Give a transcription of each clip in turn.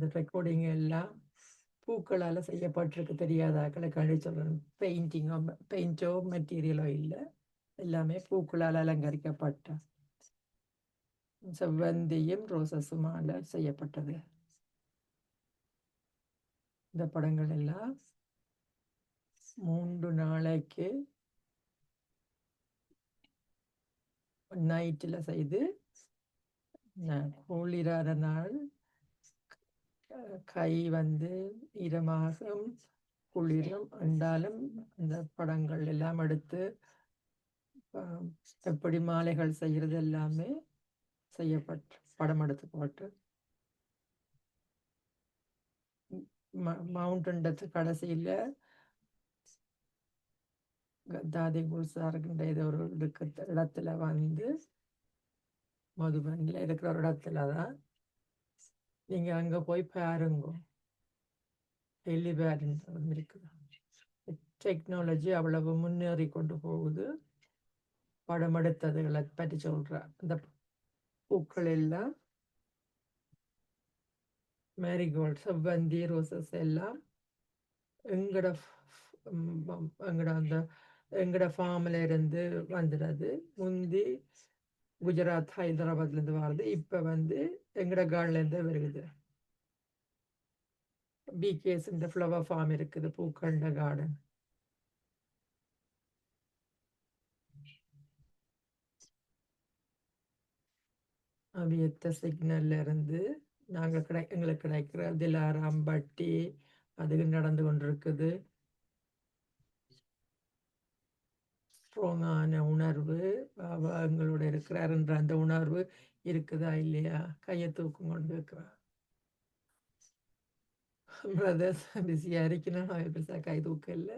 இந்த ரெக்கார்டிங் எல்லாம் பூக்களால் செய்யப்பட்டிருக்கு தெரியாதாக்களுக்காண்டி சொல்கிறேன் பெயிண்டிங்கோ பெயிண்டோ மெட்டீரியலோ இல்லை. எல்லாமே பூக்களால் அலங்கரிக்கப்பட்ட செவ்வந்தியும் ரோசஸுமால செய்யப்பட்டது. இந்த படங்கள் எல்லாம் மூன்று நாளைக்கு நைட்டில் செய்து ந- குளிராத நாள் க- வந்து ஈரமாகும் குளிரும் என்றாலும் அந்த படங்கள் எல்லாம் எடுத்து எப்படி மாலைகள் செய்கிறது எல்லாமே செய்யப்பட்டு படம் எடுத்து போட்டு. மவுண்டன் டத்து கடைசியில் தாதி குல்சாருக்கின்ற ஏதோ ஒரு இடத்துல வந்து மதுபனில் இருக்கிற ஒரு இடத்துல தான் நீங்கள் அங்கே போய் பாருங்க. ஹெலிபேடுன்றது இருக்குது டெக்னாலஜி அவ்வளவு முன்னேறி கொண்டு போகுது. படம் எடுத்ததுகளை பற்றி சொல்கிறேன் அந்த பூக்கள் எல்லாம். மேரிகோல்ட் செவ்வந்தி ரோசஸ் எல்லாம். எங்கட f- எங்கட அந்த எங்கட ஃபார்மில் இருந்து வந்துடுது முந்தி குஜராத் ஹைதராபாத்லேருந்து வர்றது. இப்போ வந்து எங்கட கார்ட்லேருந்து வருகுது பிகேஸ் இந்த ஃப்ளவர் ஃபார்ம் இருக்குது பூக்கண்ட கார்டன் அவியத்த சிக்னல்ல இருந்து நாங்கள் கிடை எங்களுக்கு கிடைக்கிற திலாராம் பட்டி அது நடந்து கொண்டிருக்குது. ஸ்ட்ராங்கான உணர்வு பாபா எங்களோட இருக்கிறாருன்ற அந்த உணர்வு இருக்குதா இல்லையா? கையை தூக்கம் கொண்டு வைக்கிறா பிரதர்ஸ் பிஸியாக இருக்கணும் அவன் பெருசாக கை தூக்க இல்லை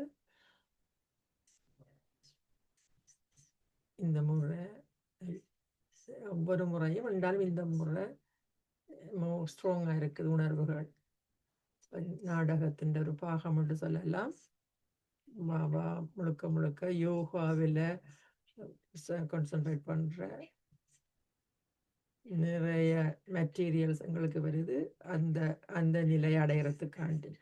இந்த முறை ஒவ்வொரு முறையும் என்றாலும் இந்த முறை ஸ்ட்ராங்காக இருக்குது உணர்வுகள். நாடகத்தின் ஒரு பாகம் என்று சொல்லலாம். முழுக்க முழுக்க யோகாவில் கான்சன்ட்ரேட் பண்ணுற நிறைய மெட்டீரியல்ஸ் எங்களுக்கு வருது. அந்த அந்த நிலை அடையிறதுக்காண்டி.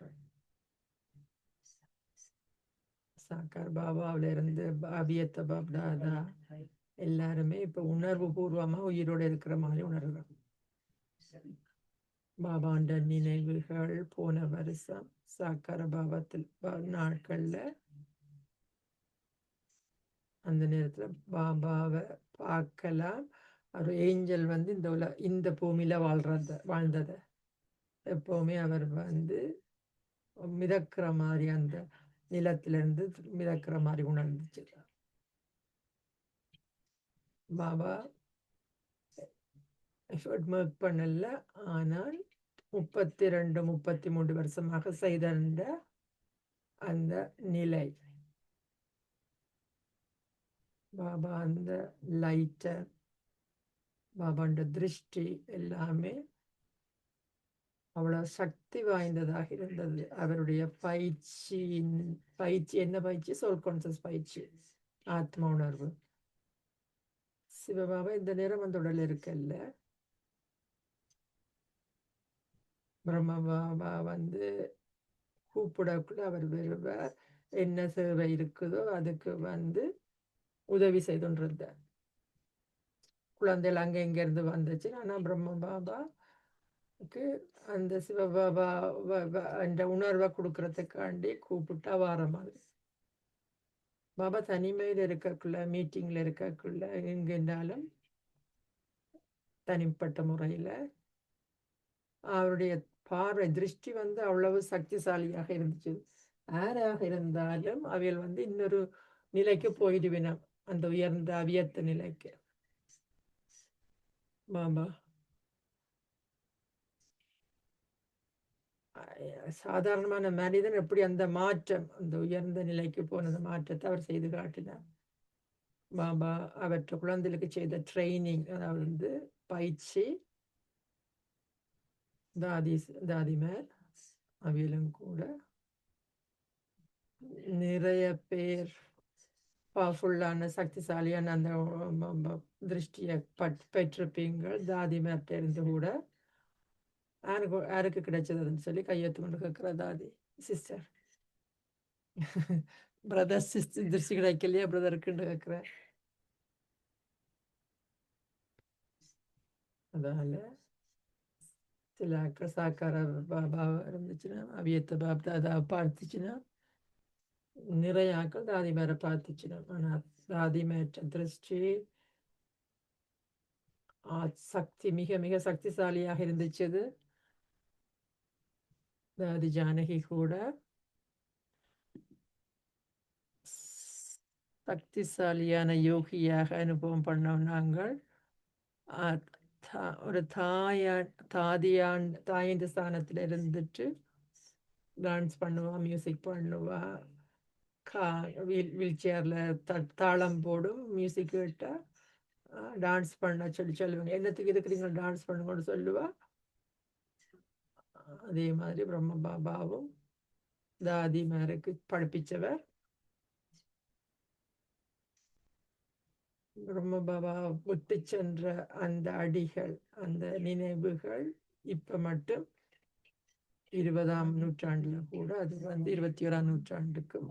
சாக்கார் பாபாவில இருந்து அபியத்த பாப்தாதா எல்லாருமே இப்ப உணர்வு பூர்வமா உயிரோட இருக்கிற மாதிரி உணர்வு பாபாண்ட நினைவுகள் போன வருஷம் சாக்கார பாவத்தில் நாட்களில் நாட்கள்ல அந்த நேரத்தில் பாபாவை பார்க்கலாம் அவர் ஏஞ்சல் வந்து இந்த உல இந்த பூமியில வாழ்றத வாழ்ந்ததை. எப்போவுமே அவர் வந்து மிதக்கிற மாதிரி அந்த நிலத்திலிருந்து மிதக்கிற மாதிரி உணர்ந்துச்சு பாபா எஃபர்ட் மேக் பண்ணல. ஆனால் முப்பத்தி ரெண்டு முப்பத்தி மூன்று வருஷமாக செய்த அந்த அந்த நிலை. பாபா அந்த லைட்டர் பாபாண்ட திருஷ்டி எல்லாமே அவ்வளவு சக்தி வாய்ந்ததாக இருந்தது. அவருடைய பயிற்சியின் பயிற்சி என்ன பயிற்சி? சோல் கான்சஸ் பயிற்சி ஆத்ம உணர்வு. சிவபாபா இந்த நேரம் அந்த உடல் இருக்கல்ல பிரம்ம பாபா வந்து கூப்பிடக்குள்ள அவர் வருவார். என்ன சேவை இருக்குதோ அதுக்கு வந்து உதவி செய்துன்றிருந்தார். குழந்தைகள் அங்கே இங்கேருந்து வந்துச்சு. ஆனால் பிரம்ம பாபாக்கு அந்த சிவபாபா என்ற வ- அந்த உணர்வை கொடுக்கறதுக்காண்டி கூப்பிட்டா வார மாதிரி. பாபா தனிமையில் இருக்கக்குள்ள மீட்டிங்கில் இருக்கக்குள்ள எங்கேனாலும் தனிப்பட்ட முறையில் அவருடைய பார்வை திருஷ்டி வந்து அவ்வளவு சக்திசாலியாக இருந்துச்சு. யாராக இருந்தாலும் அவள் வந்து இன்னொரு நிலைக்கு போயிடுவினம் அந்த உயர்ந்த அவியத்த நிலைக்கு. பாபா சாதாரணமான மனிதன் எப்படி அந்த மாற்றம் அந்த உயர்ந்த நிலைக்கு போன அந்த மாற்றத்தை அவர் செய்து காட்டினார். பாபா அவற்றை குழந்தைகளுக்கு செய்த ட்ரைனிங் அதாவது வந்து பயிற்சி தாதி தாதிமார் அவியலும் கூட. நிறைய பேர் பவர்ஃபுல்லான சக்திசாலியான அந்த திருஷ்டியை பட் பெற்றிருப்பீங்கள் மேல் டேர்ந்து கூட. யாருக்கு யாருக்கு கிடைச்சதுன்னு சொல்லி கையெழுத்து கொண்டு கேட்குற தாதி சிஸ்டர் பிரதர் சிஸ்டர் திருஷ்டி கிடைக்கலையா பிரதருக்குன்னு கேட்குறேன் அதனால சில ஆக்கள் சாக்கார பாபா இருந்துச்சுன்னா அவியத்தை பாப்தா அதை பார்த்துச்சுன்னா நிறைய ஆக்கள் தாதி மேல பார்த்துச்சுன்னா ஆனால் தாதி மேற்ற திருஷ்டி ஆ, சக்தி மிக மிக சக்திசாலியாக இருந்துச்சு அது தாதி ஜானகி கூட சக்திசாலியான யோகியாக அனுபவம் பண்ணோம் நாங்கள் ஒரு தாயா தாதியான் தாயந்த ஸ்தானத்தில் இருந்துட்டு டான்ஸ் பண்ணுவா மியூசிக் பண்ணுவா. கா வீல் வீல் சேரில் த தாளம் போடும் மியூசிக் கேட்டால் டான்ஸ் பண்ண சொல்லி சொல்லுவாங்க. என்னத்துக்கு இருக்கிறீங்க டான்ஸ் பண்ணுங்கன்னு சொல்லுவா? அதே மாதிரி பிரம்ம பாபாவும் தாதிமாருக்கு படிப்பிச்சவர். பிரம்ம பாபா விட்டு சென்ற அந்த அடிகள் அந்த நினைவுகள் இப்ப மட்டும் இருபதாம் நூற்றாண்டுல கூட அது வந்து இருபத்தி ஓராம் நூற்றாண்டுக்கும்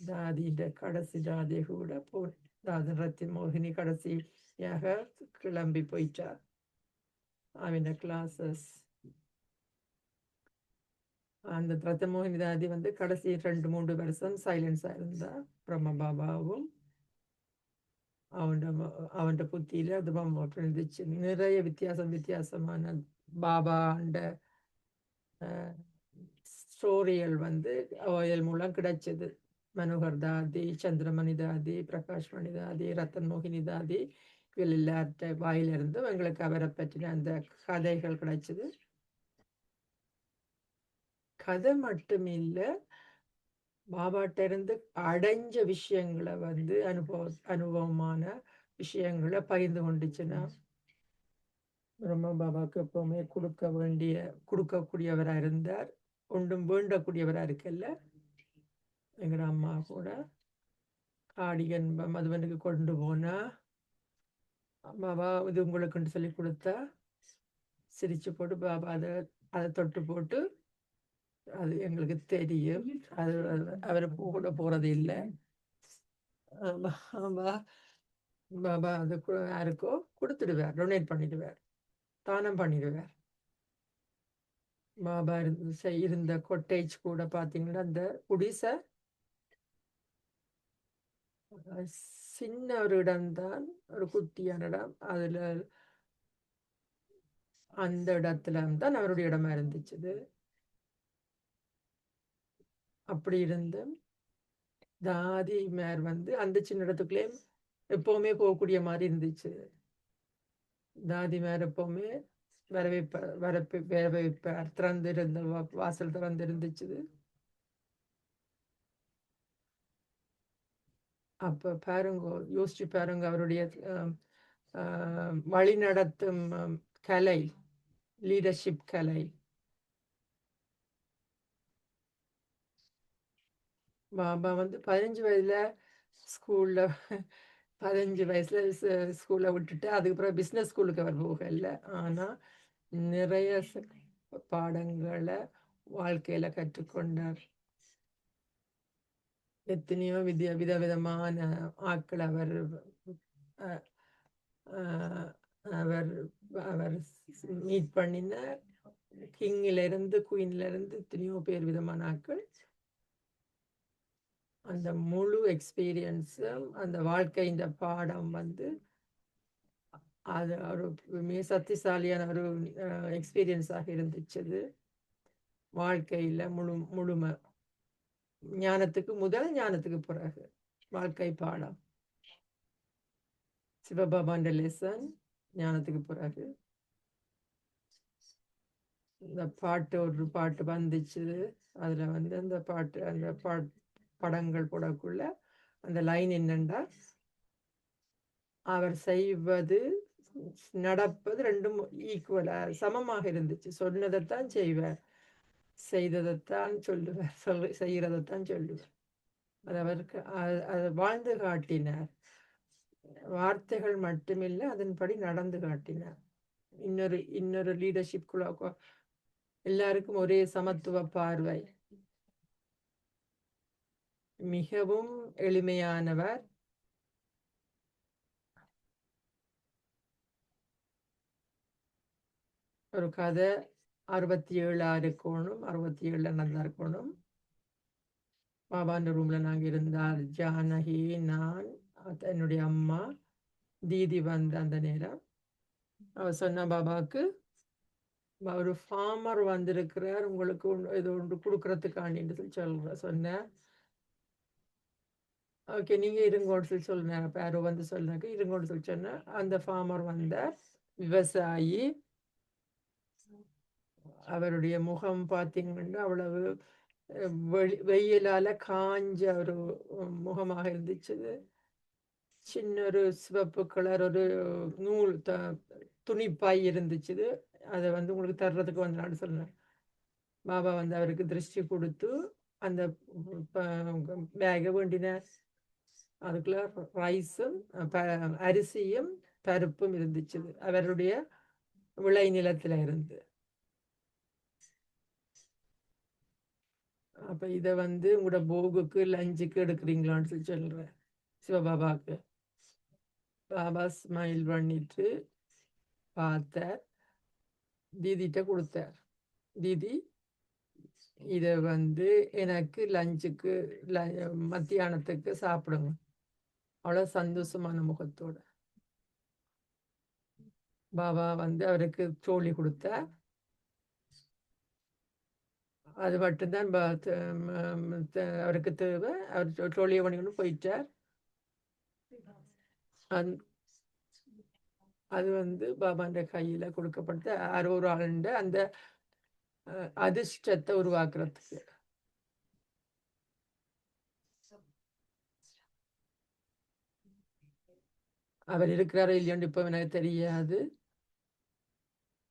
தாதியிட கடைசி ஜாதி கூட போ தாதி மோகினி கடைசியாக கிளம்பி போயிட்டார். அவன கிளாஸஸ் அந்த ரத்தமோகினி தாதி வந்து கடைசி ரெண்டு மூன்று வருஷம் சைலன்ஸா இருந்தா பிரம்ம பாபாவும் அவன்ட அவன்ட புத்தியில அது பம் இருந்துச்சு நிறைய வித்தியாசம் வித்தியாசமான பாபாண்ட ஸ்டோரிகள் வந்து ஓயல் மூலம் கிடைச்சது. மனோகர் தாதி சந்திரமணி தாதி பிரகாஷ் மணி தாதி ரத்தன் மோகினி தாதி இவள் எல்லார்ட்ட வாயிலிருந்து எங்களுக்கு அவரை பற்றின அந்த கதைகள் கிடைச்சது. கதை மட்டும் இல்லை பாபாட்ட இருந்து அடைஞ்ச விஷயங்களை வந்து அனுபவ அனுபவமான விஷயங்களை பகிர்ந்து கொண்டுச்சுன்னா பிரம்ம பாபாவுக்கு எப்பவுமே கொடுக்க வேண்டிய கொடுக்கக்கூடியவரா இருந்தார். ஒன்றும் வேண்டக்கூடியவரா இருக்கல்ல. எங்கட அம்மா கூட. காடியன் மதுவனுக்கு கொண்டு போனா பாபா இது உங்களுக்குன்னு சொல்லி கொடுத்தா சிரிச்சு போட்டு பாபா அதை அதை தொட்டு போட்டு அது எங்களுக்கு தெரியும். அது அவர் கூட போறது இல்லை. பாபா பாபா அது யாருக்கோ கொடுத்துடுவார் டொனேட் பண்ணிடுவார். தானம் பண்ணிடுவார். பாபா இருந்து இருந்த கொட்டேஜ் கூட பாத்தீங்கன்னா அந்த குடிசை சின்ன ஒரு இடம்தான் ஒரு குட்டியான இடம். அதுல அந்த இடத்துல தான் அவருடைய இடமா இருந்துச்சு அப்படி இருந்து தாதி மேர் வந்து அந்த சின்ன இடத்துக்குள்ளே எப்பவுமே போகக்கூடிய மாதிரி இருந்துச்சு. தாதி மேர் எப்பவுமே வரவேற்ப வரப்பு வரவேற்பார் திறந்து இருந்த வா- வாசல் திறந்து இருந்துச்சு. அப்ப பாருங்க யோசிச்சு பாருங்க அவருடைய வழிநடத்தும் கலை லீடர்ஷிப் கலை. பாபா வந்து பதினஞ்சு வயதுல ஸ்கூல்ல பதினஞ்சு வயசுல ச- ஸ்கூல்ல விட்டுட்டு அதுக்கப்புறம் பிஸ்னஸ் ஸ்கூலுக்கு அவர் போகல. ஆனா நிறைய பாடங்களை வாழ்க்கையில கற்றுக்கொண்டார். எத்தனையோ வித விதவிதமான ஆட்கள் அவர் அவர் அவர் மீட் பண்ணினார் கிங்ல இருந்து குயின்ல இருந்து எத்தனையோ பேர் விதமான ஆட்கள் அந்த முழு எக்ஸ்பீரியன்ஸும் அந்த வாழ்க்கை இந்த பாடம் வந்து அது ஒரு மிக சக்திசாலியான ஒரு எக்ஸ்பீரியன்ஸாக இருந்துச்சு அது முழு முழுமை. ஞானத்துக்கு முதல் ஞானத்துக்கு பிறகு. வாழ்க்கை பாடம். சிவபாபாண்ட லெசன் ஞானத்துக்கு பிறகு. இந்த பாட்டு ஒரு பாட்டு வந்துச்சு அதில் வந்து அந்த பாட்டு அந்த பாட் படங்கள் போடக்குள்ள அந்த லைன் என்னண்டா அவர் செய்வது நடப்பது ரெண்டும் ஈக்குவலா சமமாக இருந்துச்சு. சொன்னதைத்தான் செய்வார். செய்ததைத்தான் சொல்லுவார். சொல் செய்கிறதைத்தான் சொல்லுவார். அது அவருக்கு அது வாழ்ந்து காட்டினார். வார்த்தைகள் மட்டுமில்லை அதன்படி நடந்து காட்டினார். இன்னொரு இன்னொரு லீடர்ஷிப் குழு எல்லாருக்கும் ஒரே சமத்துவ பார்வை. மிகவும் எளிமையானவர். ஒரு கதை அறுபத்தி ஏழா இருக்கணும் அறுபத்தி ஏழுல நடந்தா இருக்கணும் பாபாண்ட ரூம்ல நாங்க இருந்தார் ஜானகி நான் என்னுடைய அம்மா தீதி வந்த அந்த நேரம். அவ சொன்ன பாபாவுக்கு ஒரு ஃபார்மர் வந்திருக்கிறார் உங்களுக்கு இது ஒன்று கொடுக்கறதுக்காண்டின்னு சொல்லி சொல்ற சொன்னேன் ஓகே நீங்க இருங்கோன்னு சொல்லி சொல்லுங்க பேரோ வந்து சொல்லுங்க இருங்கோன்னு சொல்லி சொன்னேன் அந்த ஃபார்மர் வந்த விவசாயி அவருடைய முகம் பார்த்தீங்கன்னா அவ்வளவு வெயிலால காஞ்ச ஒரு முகமாக இருந்துச்சு சின்ன ஒரு சிவப்பு கலர் ஒரு நூல் த துணிப்பாய் இருந்துச்சு அதை வந்து உங்களுக்கு தர்றதுக்கு வந்தான்னு சொன்னேன் பாபா வந்து அவருக்கு திருஷ்டி கொடுத்து அந்த பேகை வேண்டின அதுக்குள்ள ரைஸும் அரிசியும் பருப்பும் இருந்துச்சு. அவருடைய விளை நிலத்துல இருந்து. அப்ப இத வந்து உங்களோட போகுக்கு லஞ்சுக்கு எடுக்கிறீங்களான்னு சொல்லி சொல்றேன். சிவபாபாக்கு பாபா ஸ்மைல் பண்ணிட்டு பார்த்தார் தீதிட்ட கொடுத்தார். தீதி இதை வந்து எனக்கு லஞ்சுக்கு மத்தியானத்துக்கு சாப்பிடுங்க. அவ்வளோ சந்தோஷமான முகத்தோட. பாபா வந்து அவருக்கு சோழி கொடுத்தார் அது மட்டும்தான் அவருக்கு தேவை. அவர் ட்ரோலியை பண்ணிக்கொண்டு போயிட்டார். அது வந்து பாபாண்ட கையில கொடுக்கப்பட்ட அறுபது ஆளுண்ட அந்த அதிர்ஷ்டத்தை உருவாக்குறதுக்கு. அவர் இருக்கிறாரோ இல்லையோன்னு இப்போ எனக்கு தெரியாது.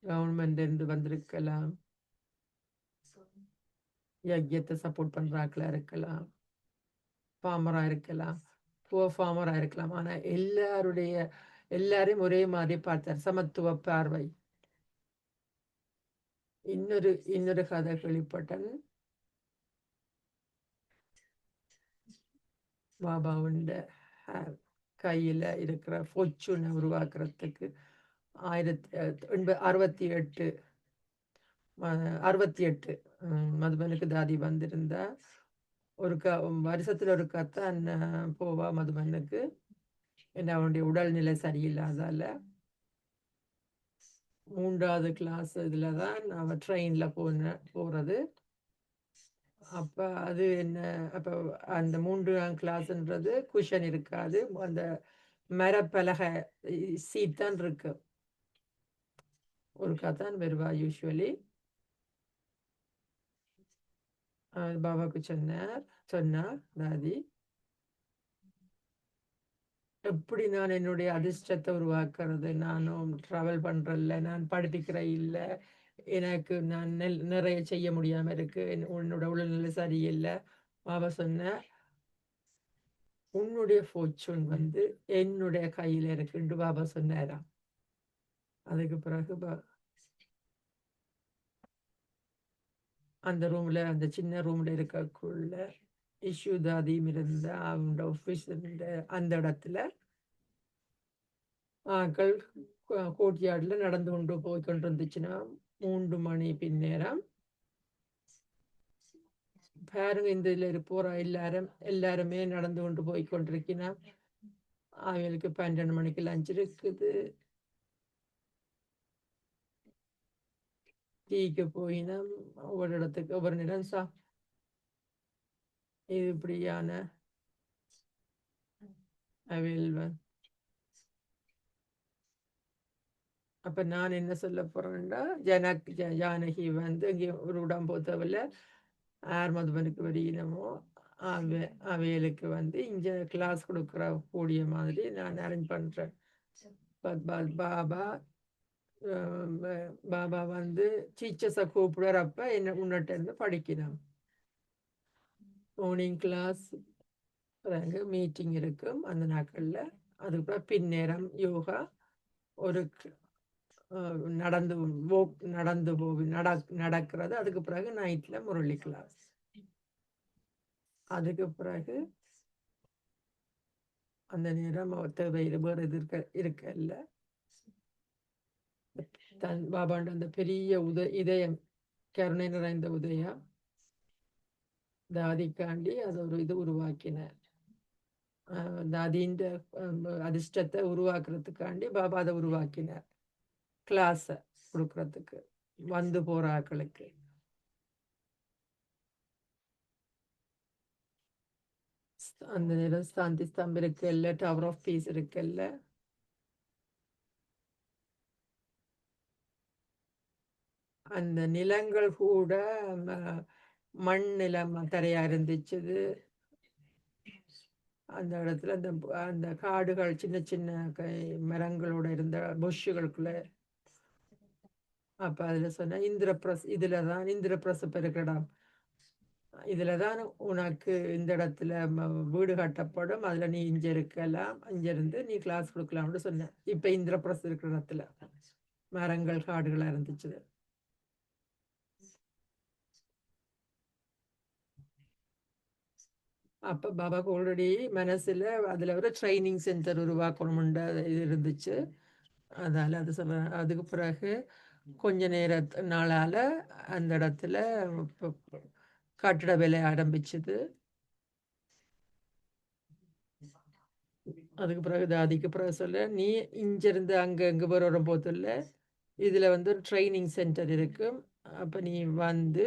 கவர்மெண்ட் இருந்து வந்திருக்கலாம். யஜ்யத்தை சப்போர்ட் பண்றாக்களா இருக்கலாம். ஃபார்மரா இருக்கலாம். புவர் ஃபார்மரா இருக்கலாம். ஆனா எல்லாருடைய எல்லாரையும் ஒரே மாதிரி பார்த்தார். சமத்துவ பார்வை. இன்னொரு இன்னொரு கதை கேள்விப்பட்டன் பாபாவுண்ட கையில் இருக்கிற ஃபோர்ச்சூனை உருவாக்குறதுக்கு ஆயிரத்தி அறுபத்தி எட்டு அறுபத்தி எட்டு மதுபனுக்கு தாதி வந்திருந்தா. ஒரு க வருஷத்தில் ஒரு கத்தான் போவா மதுபனுக்கு என்ன அவனுடைய உடல்நிலை சரியில்லாதால. மூன்றாவது கிளாஸ் இதில் தான் நான் ட்ரெயினில் போன போகிறது அப்ப அது என்ன? அப்போ அந்த மூன்றாம் கிளாஸ்ன்றது குஷன் இருக்காது. அந்த மரப்பலகை சீட் தான் இருக்கு. ஒரு கத்தான் வருவா யூஸ்வலி பாபாவுக்கு சொன்னார். சொன்னார் தாதி எப்படி நான் என்னுடைய அதிர்ஷ்டத்தை உருவாக்குறது? நானும் ட்ராவல் பண்றல நான் படிப்பிக்கிற இல்லை எனக்கு நான் நெல் நிறைய செய்ய முடியாம இருக்கு. உன்னோட உடல்நிலை சரியில்லை. பாபா சொன்ன உன்னுடைய ஃபோர்ச்சூன் வந்து என்னுடைய கையில இருக்குன்னு பாபா சொன்னாராம். அதுக்கு பிறகு அந்த ரூம்ல அந்த சின்ன ரூம்ல இருக்கக்குள்ள இஷ்யூதாதியும் இருந்த அவங்க ஆஃபீஸ் இருந்த அந்த இடத்துல ஆக்கள் கோட்யார்டில் நடந்து கொண்டு போய் கொண்டு இருந்துச்சுன்னா மூன்று மணி பின்னேரம் பாருங்க இந்த இதுல போற எல்லாரும் எல்லாருமே நடந்து கொண்டு போய் கொண்டிருக்கினா அவங்களுக்கு பன்னெண்டு மணிக்கு லஞ்ச் இருக்குது. டீக்கு போயினா ஒவ்வொரு இடத்துக்கு ஒவ்வொரு நேரம் சா இது இப்படியான அவையில் அப்ப நான் என்ன சொல்ல போறேன்னா ஜனக் ஜானகி வந்து இங்கே ஒரு உடம்பு போத்தவில்ல ஆர் மதுபனுக்கு வரையினமோ அவே அவையலுக்கு வந்து இங்க கிளாஸ் கொடுக்குற கூடிய மாதிரி நான் அரேஞ்ச் பண்றேன். பாபா பாபா வந்து டீச்சர்ஸை கூப்பிடுறப்ப என்ன உன்னிட்ட இருந்து படிக்கணும். மார்னிங் கிளாஸ் பிறகு மீட்டிங் இருக்கும் அந்த நாட்களில். அதுக்கப்புறம் பின்னேரம் யோகா ஒரு நடந்து போ நடந்து போவி நட நடக்கிறது. அதுக்கு பிறகு நைட்ல முரளி கிளாஸ் அதுக்கு பிறகு அந்த நேரம் தேவையில் வேறு இது இருக்க இருக்கல்ல. தன் பாபாண்ட அந்த பெரிய உத இதயம் கருணை நிறைந்த உதயம். தாதிக்காண்டி அது ஒரு இது உருவாக்கினார். தாதின்ற அதிர்ஷ்டத்தை உருவாக்குறதுக்காண்டி பாபா அதை உருவாக்கினார். கிளாஸை கொடுக்கறதுக்கு வந்து போற ஆட்களுக்கு அந்த நேரம் சாந்தி ஸ்தம்பம் இருக்குல்ல டவர் ஆஃப் பீஸ் இருக்குல்ல. அந்த நிலங்கள் கூட மண் நிலம் தரையா இருந்துச்சு அந்த இடத்துல அந்த அந்த காடுகள் சின்ன சின்ன க- மரங்களோட இருந்த புஷ்ஷுகளுக்குள்ள அப்ப அதுல சொன்ன இந்திரபிரஸ் இதுல தான் இந்திரபிரசப் இருக்கிற இதுல தான் உனக்கு இந்த இடத்துல வீடு கட்டப்படும். அதுல நீ இங்க இருக்கலாம். இங்க இருந்து நீ கிளாஸ் கொடுக்கலாம்னு சொன்ன. இப்ப இந்திரபிரஸ் இருக்கிற இடத்துல. மரங்கள் காடுகளா இருந்துச்சு அப்ப பாபாக்கு ஆல்ரெடி மனசுல அதுல ஒரு ட்ரைனிங் சென்டர் உருவாக்கணும்ன்ற இது இருந்துச்சு. அதால அது சொல்ல அதுக்கு பிறகு கொஞ்ச நேரத்து நாளால அந்த இடத்துல கட்டிட வேலை ஆரம்பிச்சது. அதுக்கு பிறகு தாதிக்கு பிறகு சொல்ல நீ இங்கிருந்து இங்கே போகிற வர இல்லை இதில் வந்து ஒரு ட்ரைனிங் சென்டர் இருக்கும் அப்போ நீ வந்து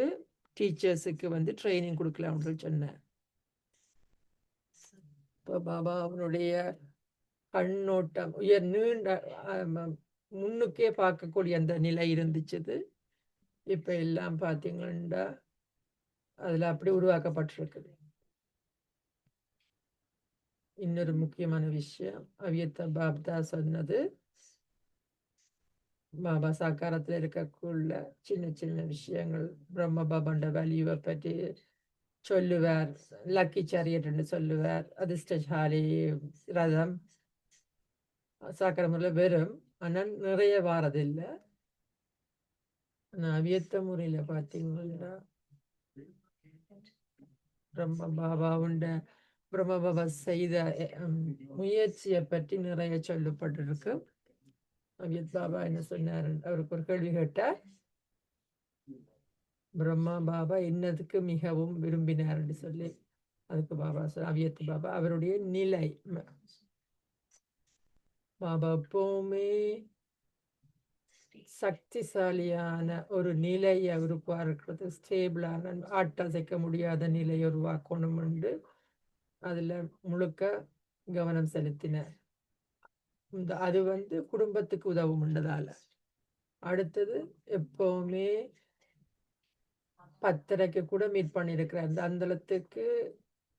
டீச்சர்ஸுக்கு வந்து ட்ரைனிங் கொடுக்கலாம்னு சொன்னேன். இப்போ பாபா அவனுடைய கண்ணோட்டம் உயர் நீண்ட முன்னுக்கே பார்க்கக்கூடிய அந்த நிலை இருந்துச்சுது. இப்ப எல்லாம் பார்த்தீங்கன்னா அதுல அப்படி உருவாக்கப்பட்டிருக்குது. இன்னொரு முக்கியமான விஷயம் அவியத்த பாப்தா சொன்னது. பாபா சாக்காரத்துல இருக்கக்குள்ள சின்ன சின்ன விஷயங்கள் பிரம்ம பாபாண்ட வேல்யூவை பற்றி சொல்லுவார் லக்கி சேரியட்னு சொல்லுவார். அதிர்ஷ்டசாலி ரதம். சாக்கரமுறையில் வெறும் ஆனால் நிறைய வாரதில்லை. ஆனால் அவியத்த முறையில் பார்த்தீங்கன்னா பிரம்ம பாபாவுண்ட பிரம்ம பாபா செய்த முயற்சியை பற்றி நிறைய சொல்லப்பட்டிருக்கு. அவியத் பாபா என்ன சொன்னார் அவருக்கு ஒரு கேள்வி கேட்டார். பிரம்மா பாபா என்னதுக்கு மிகவும் விரும்பினார்னு சொல்லி அதுக்கு பாபா சொல் அவியத்து பாபா அவருடைய நிலை பாபா எப்பவுமே சக்திசாலியான ஒரு நிலையை உருவாக்குறது ஸ்டேபிளான ஆட்டசைக்க முடியாத நிலையை உருவாக்கணும் என்று அதில் முழுக்க கவனம் செலுத்தினார். இந்த அது வந்து குடும்பத்துக்கு உதவும் உதவும்ன்றதால அடுத்தது எப்போவுமே பத்தரைக்கு கூட மீட் பண்ணியிருக்கிறார் அந்த அந்தளத்துக்கு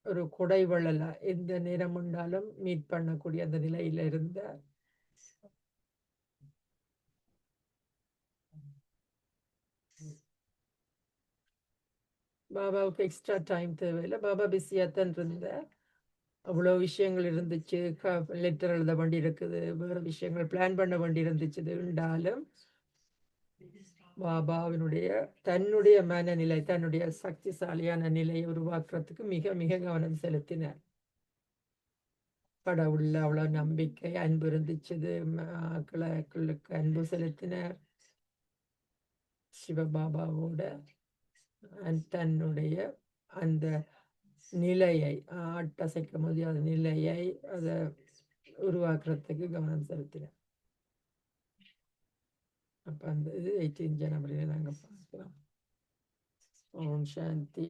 ஒரு கொடை வள்ளலா எந்த நேரம் உண்டாலும் மீட் பண்ணக்கூடிய அந்த நிலையில இருந்தார். பாபாவுக்கு எக்ஸ்ட்ரா டைம் தேவையில்லை. பாபா பிஸியாக தான் இருந்தார். அவ்வளோ விஷயங்கள் இருந்துச்சு. க லெட்டர் எழுத வேண்டி இருக்குது. வேறு விஷயங்கள் பிளான் பண்ண வேண்டி இருந்துச்சு. இருந்தாலும் பாபாவினுடைய தன்னுடைய மனநிலை தன்னுடைய சக்திசாலியான நிலையை உருவாக்குறதுக்கு மிக மிக கவனம் செலுத்தினார். கடவுள்ல அவ்வளோ நம்பிக்கை அன்பு இருந்துச்சு மக்களுக்கு அன்பு செலுத்தினார். சிவபாபாவோட தன்னுடைய அந்த நிலையை அட்டசைக்க முடியாத நிலையை அதை உருவாக்குறதுக்கு கவனம் செலுத்தினேன் அப்ப அந்த இது எயிட்டீன் ஜனவரியில நாங்க பார்க்கலாம் ஓம் சாந்தி.